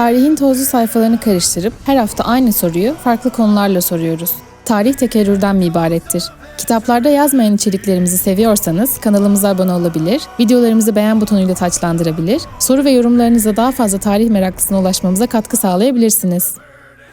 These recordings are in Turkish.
Tarihin tozlu sayfalarını karıştırıp her hafta aynı soruyu farklı konularla soruyoruz. Tarih tekerrürden mi ibarettir? Kitaplarda yazmayan içeriklerimizi seviyorsanız kanalımıza abone olabilir, videolarımızı beğen butonuyla taçlandırabilir, soru ve yorumlarınızla daha fazla tarih meraklısına ulaşmamıza katkı sağlayabilirsiniz.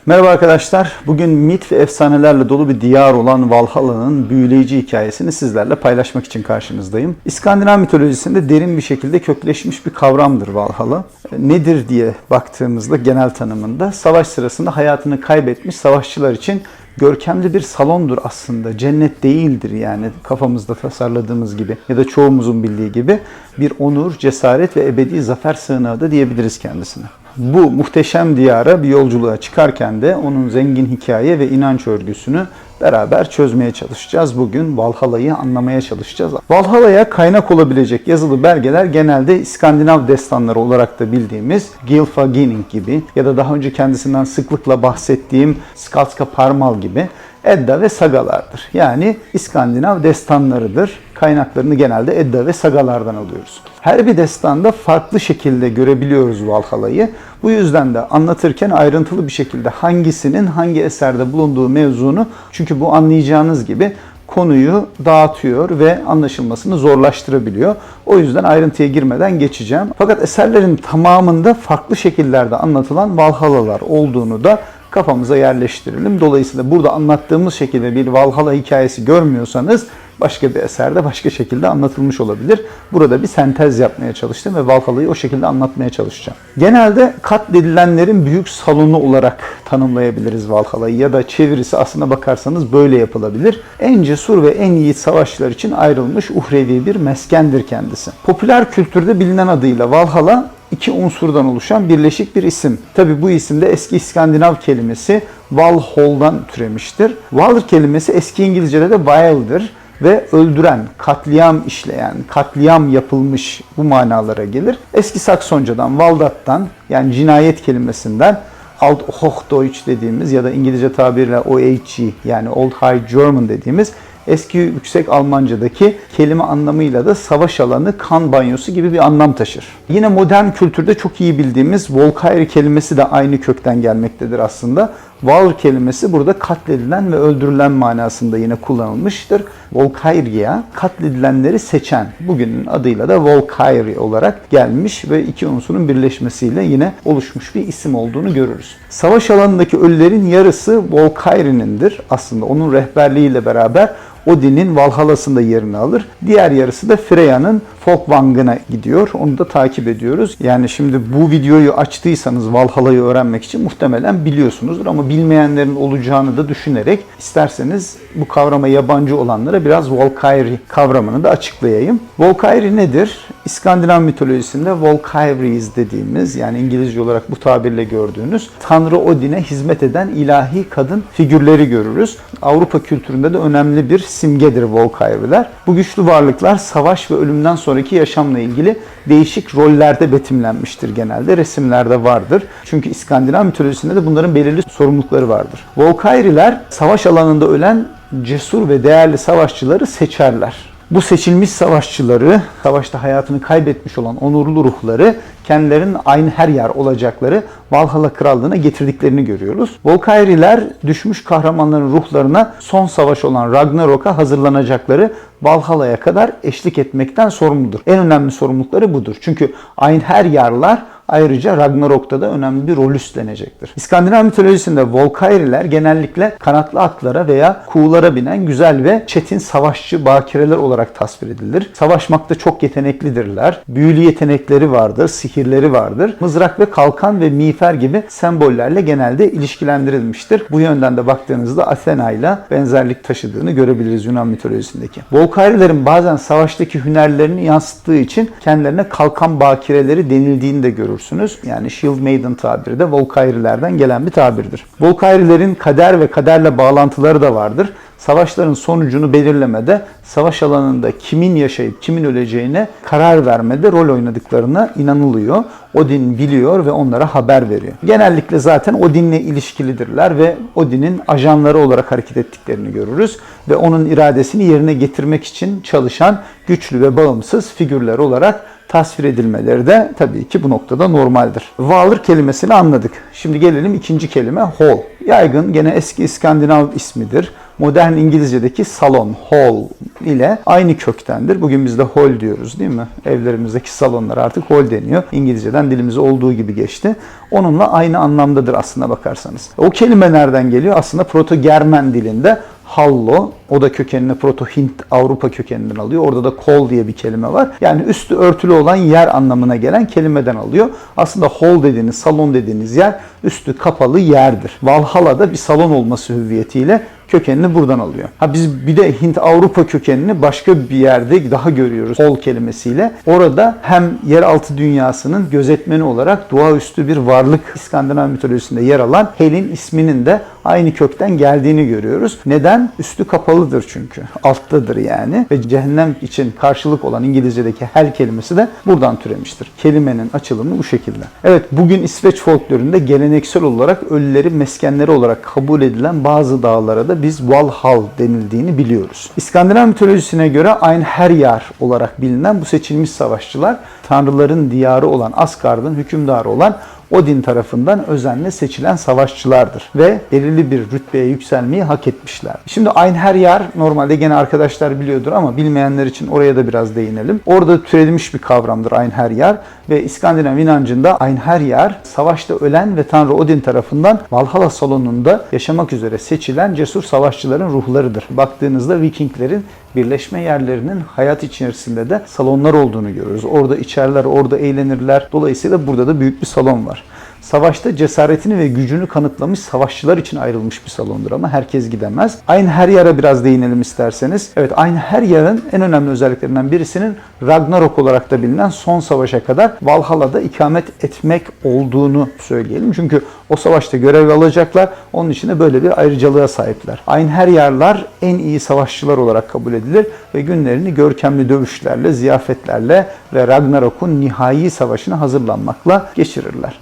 Merhaba arkadaşlar. Bugün mit ve efsanelerle dolu bir diyar olan Valhalla'nın büyüleyici hikayesini sizlerle paylaşmak için karşınızdayım. İskandinav mitolojisinde derin bir şekilde kökleşmiş bir kavramdır Valhalla. Nedir diye baktığımızda genel tanımında savaş sırasında hayatını kaybetmiş savaşçılar için görkemli bir salondur aslında. Cennet değildir yani kafamızda tasarladığımız gibi ya da çoğumuzun bildiği gibi bir onur, cesaret ve ebedi zafer sığınağı da diyebiliriz kendisine. Bu muhteşem diyara bir yolculuğa çıkarken de onun zengin hikaye ve inanç örgüsünü beraber çözmeye çalışacağız. Bugün Valhalla'yı anlamaya çalışacağız. Valhalla'ya kaynak olabilecek yazılı belgeler genelde İskandinav destanları olarak da bildiğimiz Gylfaginning gibi ya da daha önce kendisinden sıklıkla bahsettiğim Skalska Parmal gibi Edda ve Sagalardır. Yani İskandinav destanlarıdır. Kaynaklarını genelde Edda ve Sagalardan alıyoruz. Her bir destanda farklı şekilde görebiliyoruz Valhalla'yı. Bu yüzden de anlatırken ayrıntılı bir şekilde hangisinin hangi eserde bulunduğu mevzunu çünkü bu anlayacağınız gibi konuyu dağıtıyor ve anlaşılmasını zorlaştırabiliyor. O yüzden ayrıntıya girmeden geçeceğim. Fakat eserlerin tamamında farklı şekillerde anlatılan Valhalla'lar olduğunu da kafamıza yerleştirelim. Dolayısıyla burada anlattığımız şekilde bir Valhalla hikayesi görmüyorsanız başka bir eserde başka şekilde anlatılmış olabilir. Burada bir sentez yapmaya çalıştım ve Valhalla'yı o şekilde anlatmaya çalışacağım. Genelde katledilenlerin büyük salonu olarak tanımlayabiliriz Valhalla'yı ya da çevirisi aslına bakarsanız böyle yapılabilir. En cesur ve en yiğit savaşçılar için ayrılmış uhrevi bir meskendir kendisi. Popüler kültürde bilinen adıyla Valhalla iki unsurdan oluşan birleşik bir isim. Tabi bu isimde eski İskandinav kelimesi Valhall'dan türemiştir. Val kelimesi eski İngilizce'de de vile'dir ve öldüren, katliam işleyen, katliam yapılmış bu manalara gelir. Eski Saksoncadan, Valdat'tan yani cinayet kelimesinden Alt Hochdeutsch dediğimiz ya da İngilizce tabirle OHG yani Old High German dediğimiz eski yüksek Almanca'daki kelime anlamıyla da savaş alanı, kan banyosu gibi bir anlam taşır. Yine modern kültürde çok iyi bildiğimiz Volkayr kelimesi de aynı kökten gelmektedir aslında. Val kelimesi burada katledilen ve öldürülen manasında yine kullanılmıştır. Volkayrya katledilenleri seçen. Bugünün adıyla da Volkayri olarak gelmiş ve iki unsurun birleşmesiyle yine oluşmuş bir isim olduğunu görürüz. Savaş alanındaki ölülerin yarısı Volkayri'nindir. Aslında onun rehberliğiyle beraber Odin'in Valhalla'sında yerini alır. Diğer yarısı da Freya'nın Folkvang'ına gidiyor. Onu da takip ediyoruz. Yani şimdi bu videoyu açtıysanız Valhalla'yı öğrenmek için muhtemelen biliyorsunuzdur ama bilmeyenlerin olacağını da düşünerek isterseniz bu kavrama yabancı olanlara biraz Volkayri kavramını da açıklayayım. Volkayri nedir? İskandinav mitolojisinde Volkayries dediğimiz yani İngilizce olarak bu tabirle gördüğünüz Tanrı Odin'e hizmet eden ilahi kadın figürleri görürüz. Avrupa kültüründe de önemli bir simgedir Volkayriler. Bu güçlü varlıklar savaş ve ölümden sonraki yaşamla ilgili değişik rollerde betimlenmiştir genelde. Resimlerde vardır. Çünkü İskandinav mitolojisinde de bunların belirli sorumlulukları vardır. Volkayriler savaş alanında ölen cesur ve değerli savaşçıları seçerler. Bu seçilmiş savaşçıları, savaşta hayatını kaybetmiş olan onurlu ruhları kendilerinin aynı her yer olacakları Valhalla Krallığı'na getirdiklerini görüyoruz. Volkayriler düşmüş kahramanların ruhlarına son savaş olan Ragnarok'a hazırlanacakları Valhalla'ya kadar eşlik etmekten sorumludur. En önemli sorumlulukları budur. Çünkü aynı her yarlar ayrıca Ragnarok'ta da önemli bir rol üstlenecektir. İskandinav mitolojisinde Volkayriler genellikle kanatlı atlara veya kuğulara binen güzel ve çetin savaşçı bakireler olarak tasvir edilir. Savaşmakta çok yeteneklidirler. Büyülü yetenekleri vardır, sihirleri vardır. Mızrak ve kalkan ve miğfer gibi sembollerle genelde ilişkilendirilmiştir. Bu yönden de baktığınızda Athena ile benzerlik taşıdığını görebiliriz Yunan mitolojisindeki. Volkayrilerin bazen savaştaki hünerlerini yansıttığı için kendilerine kalkan bakireleri denildiğini de görürüz görürsünüz. Yani Shield Maiden tabiri de Volkayrilerden gelen bir tabirdir. Volkayrilerin kader ve kaderle bağlantıları da vardır. Savaşların sonucunu belirlemede, savaş alanında kimin yaşayıp kimin öleceğine karar vermede rol oynadıklarına inanılıyor. Odin biliyor ve onlara haber veriyor. Genellikle zaten Odin'le ilişkilidirler ve Odin'in ajanları olarak hareket ettiklerini görürüz ve onun iradesini yerine getirmek için çalışan güçlü ve bağımsız figürler olarak tasvir edilmeleri de tabii ki bu noktada normaldir. Valır kelimesini anladık. Şimdi gelelim ikinci kelime hall. Yaygın gene eski İskandinav ismidir. Modern İngilizce'deki salon, hall ile aynı köktendir. Bugün biz de hall diyoruz değil mi? Evlerimizdeki salonlar artık hall deniyor. İngilizceden dilimize olduğu gibi geçti. Onunla aynı anlamdadır aslında bakarsanız. O kelime nereden geliyor? Aslında Proto-Germen dilinde hallo, o da kökenini Proto-Hint Avrupa kökeninden alıyor. Orada da kol diye bir kelime var. Yani üstü örtülü olan yer anlamına gelen kelimeden alıyor. Aslında hall dediğiniz, salon dediğiniz yer üstü kapalı yerdir. Valhalla'da bir salon olması hüviyetiyle kökenini buradan alıyor. Ha biz bir de Hint Avrupa kökenini başka bir yerde daha görüyoruz hol kelimesiyle. Orada hem yeraltı dünyasının gözetmeni olarak doğaüstü bir varlık İskandinav mitolojisinde yer alan Hel'in isminin de aynı kökten geldiğini görüyoruz. Neden? Üstü kapalıdır çünkü. Alttadır yani. Ve cehennem için karşılık olan İngilizce'deki hell kelimesi de buradan türemiştir. Kelimenin açılımı bu şekilde. Evet bugün İsveç folklorunda geleneksel olarak ölüleri meskenleri olarak kabul edilen bazı dağlara da biz Valhall denildiğini biliyoruz. İskandinav mitolojisine göre Einherjar olarak bilinen bu seçilmiş savaşçılar tanrıların diyarı olan Asgard'ın hükümdarı olan Odin tarafından özenle seçilen savaşçılardır ve belirli bir rütbeye yükselmeyi hak etmişler. Şimdi Einherjar normalde gene arkadaşlar biliyordur ama bilmeyenler için oraya da biraz değinelim. Orada türetilmiş bir kavramdır Einherjar ve İskandinav inancında Einherjar savaşta ölen ve Tanrı Odin tarafından Valhalla salonunda yaşamak üzere seçilen cesur savaşçıların ruhlarıdır. Baktığınızda Vikinglerin birleşme yerlerinin hayat içerisinde de salonlar olduğunu görüyoruz. Orada içerler, orada eğlenirler. Dolayısıyla burada da büyük bir salon var. Savaşta cesaretini ve gücünü kanıtlamış savaşçılar için ayrılmış bir salondur ama herkes gidemez. Aynı her yara biraz değinelim isterseniz. Evet aynı her yarın en önemli özelliklerinden birisinin Ragnarok olarak da bilinen son savaşa kadar Valhalla'da ikamet etmek olduğunu söyleyelim. Çünkü o savaşta görev alacaklar. Onun için de böyle bir ayrıcalığa sahipler. Aynı her yerler en iyi savaşçılar olarak kabul edilir ve günlerini görkemli dövüşlerle, ziyafetlerle ve Ragnarok'un nihai savaşına hazırlanmakla geçirirler.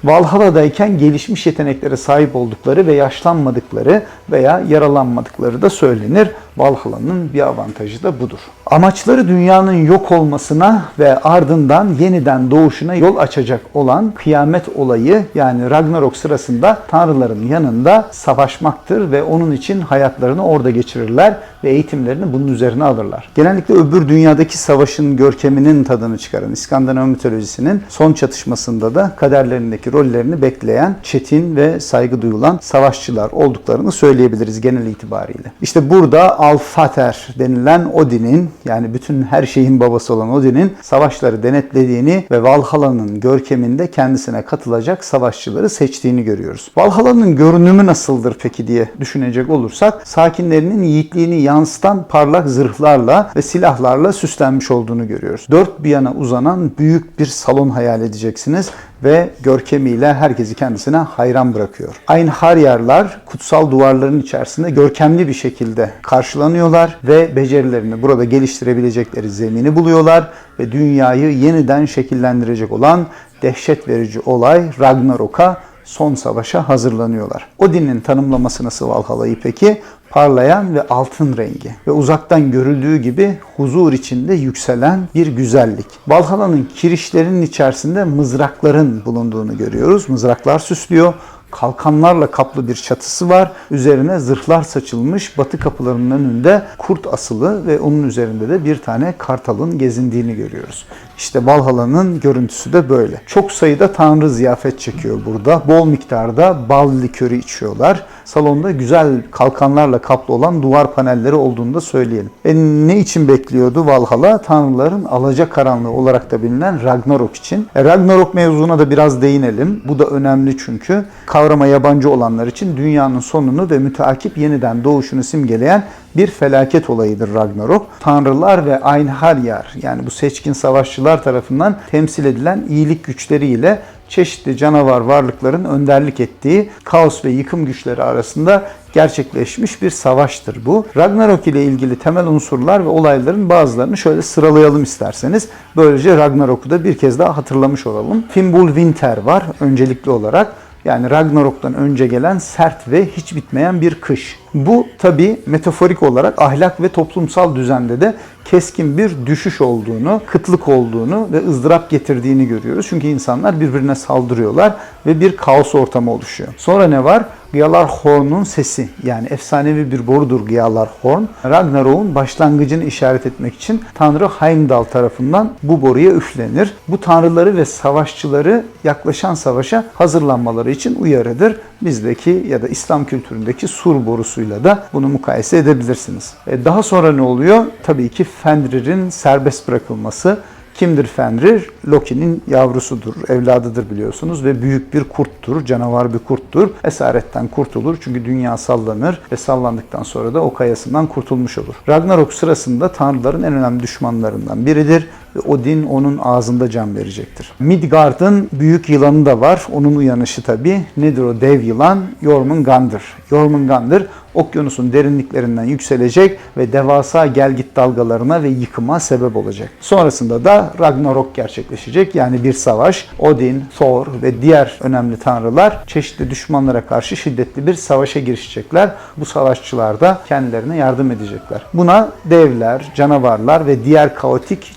Valhalla'dayken gelişmiş yeteneklere sahip oldukları ve yaşlanmadıkları veya yaralanmadıkları da söylenir. Valhalla'nın bir avantajı da budur. Amaçları dünyanın yok olmasına ve ardından yeniden doğuşuna yol açacak olan kıyamet olayı yani Ragnarok sırasında tanrıların yanında savaşmaktır ve onun için hayatlarını orada geçirirler ve eğitimlerini bunun üzerine alırlar. Genellikle öbür dünyadaki savaşın görkeminin tadını çıkaran İskandinav mitolojisinin son çatışmasında da kaderlerindeki rollerini bekleyen çetin ve saygı duyulan savaşçılar olduklarını söyleyebiliriz genel itibariyle. İşte burada Alfater denilen Odin'in yani bütün her şeyin babası olan Odin'in savaşları denetlediğini ve Valhalla'nın görkeminde kendisine katılacak savaşçıları seçtiğini görüyoruz. Valhalla'nın görünümü nasıldır peki diye düşünecek olursak sakinlerinin yiğitliğini yansıtan parlak zırhlarla ve silahlarla süslenmiş olduğunu görüyoruz. Dört bir yana uzanan büyük bir salon hayal edeceksiniz ve görkemiyle herkesi kendisine hayran bırakıyor. Aynı Haryarlar kutsal duvarların içerisinde görkemli bir şekilde karşılanıyorlar ve becerilerini burada geliştirebilecekleri zemini buluyorlar ve dünyayı yeniden şekillendirecek olan dehşet verici olay Ragnarok'a son savaşa hazırlanıyorlar. Odin'in tanımlaması nasıl Valhalla'yı peki? Parlayan ve altın rengi ve uzaktan görüldüğü gibi huzur içinde yükselen bir güzellik. Valhalla'nın kirişlerinin içerisinde mızrakların bulunduğunu görüyoruz. Mızraklar süslüyor kalkanlarla kaplı bir çatısı var. Üzerine zırhlar saçılmış batı kapılarının önünde kurt asılı ve onun üzerinde de bir tane kartalın gezindiğini görüyoruz. İşte Valhalla'nın görüntüsü de böyle. Çok sayıda tanrı ziyafet çekiyor burada. Bol miktarda bal likörü içiyorlar. Salonda güzel kalkanlarla kaplı olan duvar panelleri olduğunu da söyleyelim. E ne için bekliyordu Valhalla? Tanrıların alacakaranlığı olarak da bilinen Ragnarok için. E Ragnarok mevzuna da biraz değinelim. Bu da önemli çünkü. Karl kavrama yabancı olanlar için dünyanın sonunu ve müteakip yeniden doğuşunu simgeleyen bir felaket olayıdır Ragnarok. Tanrılar ve Einherjar yani bu seçkin savaşçılar tarafından temsil edilen iyilik güçleriyle çeşitli canavar varlıkların önderlik ettiği kaos ve yıkım güçleri arasında gerçekleşmiş bir savaştır bu. Ragnarok ile ilgili temel unsurlar ve olayların bazılarını şöyle sıralayalım isterseniz. Böylece Ragnarok'u da bir kez daha hatırlamış olalım. Fimbulwinter var öncelikli olarak. Yani Ragnarok'tan önce gelen sert ve hiç bitmeyen bir kış. Bu tabi metaforik olarak ahlak ve toplumsal düzende de keskin bir düşüş olduğunu, kıtlık olduğunu ve ızdırap getirdiğini görüyoruz. Çünkü insanlar birbirine saldırıyorlar ve bir kaos ortamı oluşuyor. Sonra ne var? Gjallarhorn'un sesi yani efsanevi bir borudur Gjallarhorn. Ragnarok'un başlangıcını işaret etmek için Tanrı Heimdall tarafından bu boruya üflenir. Bu tanrıları ve savaşçıları yaklaşan savaşa hazırlanmaları için uyarıdır. Bizdeki ya da İslam kültüründeki sur borusuyla da bunu mukayese edebilirsiniz. E, Daha sonra ne oluyor? Tabii ki Fenrir'in serbest bırakılması. Kimdir Fenrir? Loki'nin yavrusudur, evladıdır biliyorsunuz ve büyük bir kurttur, canavar bir kurttur. Esaretten kurtulur çünkü dünya sallanır ve sallandıktan sonra da o kayasından kurtulmuş olur. Ragnarok sırasında tanrıların en önemli düşmanlarından biridir ve Odin onun ağzında can verecektir. Midgard'ın büyük yılanı da var. Onun uyanışı tabi. Nedir o dev yılan? Jormungandr. Jormungandr okyanusun derinliklerinden yükselecek ve devasa gelgit dalgalarına ve yıkıma sebep olacak. Sonrasında da Ragnarok gerçekleşecek. Yani bir savaş. Odin, Thor ve diğer önemli tanrılar çeşitli düşmanlara karşı şiddetli bir savaşa girişecekler. Bu savaşçılar da kendilerine yardım edecekler. Buna devler, canavarlar ve diğer kaotik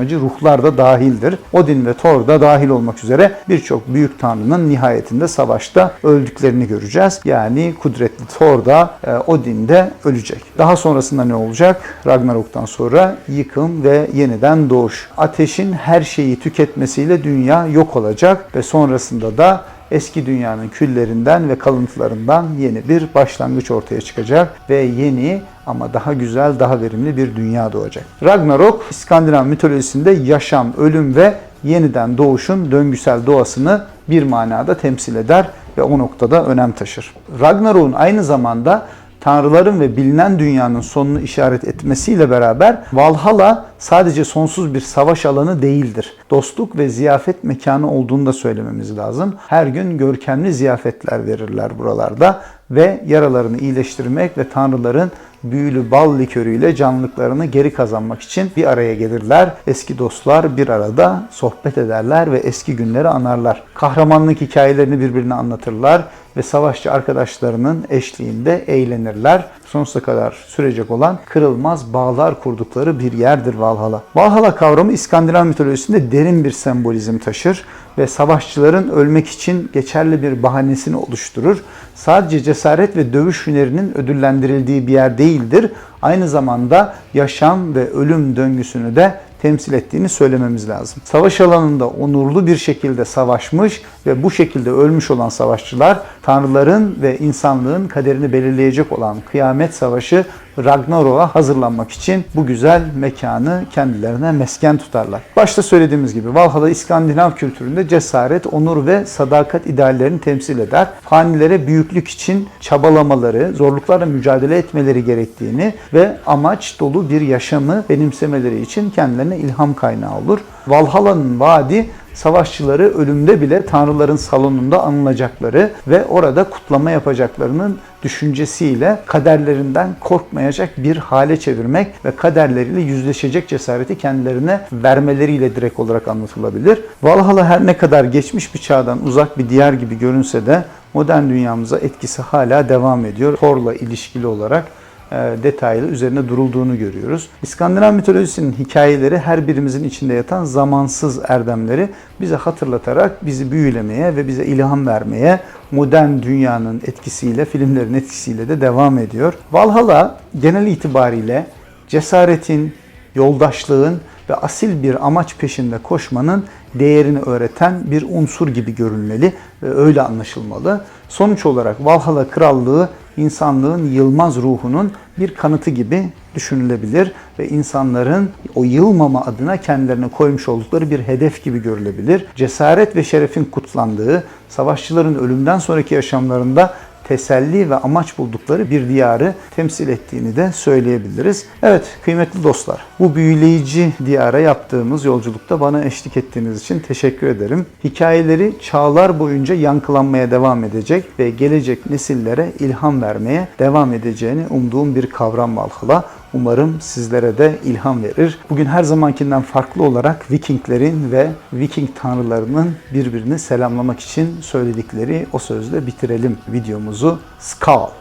çatışmacı ruhlar da dahildir. Odin ve Thor da dahil olmak üzere birçok büyük tanrının nihayetinde savaşta öldüklerini göreceğiz. Yani kudretli Thor da e, Odin de ölecek. Daha sonrasında ne olacak? Ragnarok'tan sonra yıkım ve yeniden doğuş. Ateşin her şeyi tüketmesiyle dünya yok olacak ve sonrasında da eski dünyanın küllerinden ve kalıntılarından yeni bir başlangıç ortaya çıkacak ve yeni ama daha güzel, daha verimli bir dünya doğacak. Ragnarok, İskandinav mitolojisinde yaşam, ölüm ve yeniden doğuşun döngüsel doğasını bir manada temsil eder ve o noktada önem taşır. Ragnarok'un aynı zamanda tanrıların ve bilinen dünyanın sonunu işaret etmesiyle beraber Valhalla sadece sonsuz bir savaş alanı değildir. Dostluk ve ziyafet mekanı olduğunu da söylememiz lazım. Her gün görkemli ziyafetler verirler buralarda ve yaralarını iyileştirmek ve tanrıların büyülü bal likörüyle canlılıklarını geri kazanmak için bir araya gelirler. Eski dostlar bir arada sohbet ederler ve eski günleri anarlar. Kahramanlık hikayelerini birbirine anlatırlar ve savaşçı arkadaşlarının eşliğinde eğlenirler. Sonsuza kadar sürecek olan kırılmaz bağlar kurdukları bir yerdir Valhalla. Valhalla kavramı İskandinav mitolojisinde derin bir sembolizm taşır ve savaşçıların ölmek için geçerli bir bahanesini oluşturur. Sadece cesaret ve dövüş hünerinin ödüllendirildiği bir yer değildir. Aynı zamanda yaşam ve ölüm döngüsünü de temsil ettiğini söylememiz lazım. Savaş alanında onurlu bir şekilde savaşmış ve bu şekilde ölmüş olan savaşçılar tanrıların ve insanlığın kaderini belirleyecek olan kıyamet savaşı Ragnarok'a hazırlanmak için bu güzel mekanı kendilerine mesken tutarlar. Başta söylediğimiz gibi Valhalla İskandinav kültüründe cesaret, onur ve sadakat ideallerini temsil eder. Fanilere büyüklük için çabalamaları, zorluklarla mücadele etmeleri gerektiğini ve amaç dolu bir yaşamı benimsemeleri için kendilerine ilham kaynağı olur. Valhalla'nın vaadi savaşçıları ölümde bile tanrıların salonunda anılacakları ve orada kutlama yapacaklarının düşüncesiyle kaderlerinden korkmayacak bir hale çevirmek ve kaderleriyle yüzleşecek cesareti kendilerine vermeleriyle direkt olarak anlatılabilir. Valhalla her ne kadar geçmiş bir çağdan uzak bir diyar gibi görünse de modern dünyamıza etkisi hala devam ediyor. Thor'la ilişkili olarak detaylı üzerine durulduğunu görüyoruz. İskandinav mitolojisinin hikayeleri her birimizin içinde yatan zamansız erdemleri bize hatırlatarak bizi büyülemeye ve bize ilham vermeye modern dünyanın etkisiyle, filmlerin etkisiyle de devam ediyor. Valhalla genel itibariyle cesaretin, yoldaşlığın ve asil bir amaç peşinde koşmanın değerini öğreten bir unsur gibi görünmeli ve öyle anlaşılmalı. Sonuç olarak Valhalla Krallığı insanlığın yılmaz ruhunun bir kanıtı gibi düşünülebilir ve insanların o yılmama adına kendilerine koymuş oldukları bir hedef gibi görülebilir. Cesaret ve şerefin kutlandığı, savaşçıların ölümden sonraki yaşamlarında teselli ve amaç buldukları bir diyarı temsil ettiğini de söyleyebiliriz. Evet kıymetli dostlar bu büyüleyici diyara yaptığımız yolculukta bana eşlik ettiğiniz için teşekkür ederim. Hikayeleri çağlar boyunca yankılanmaya devam edecek ve gelecek nesillere ilham vermeye devam edeceğini umduğum bir kavram Valhalla. Umarım sizlere de ilham verir. Bugün her zamankinden farklı olarak Vikinglerin ve Viking tanrılarının birbirini selamlamak için söyledikleri o sözle bitirelim videomuzu. Skål!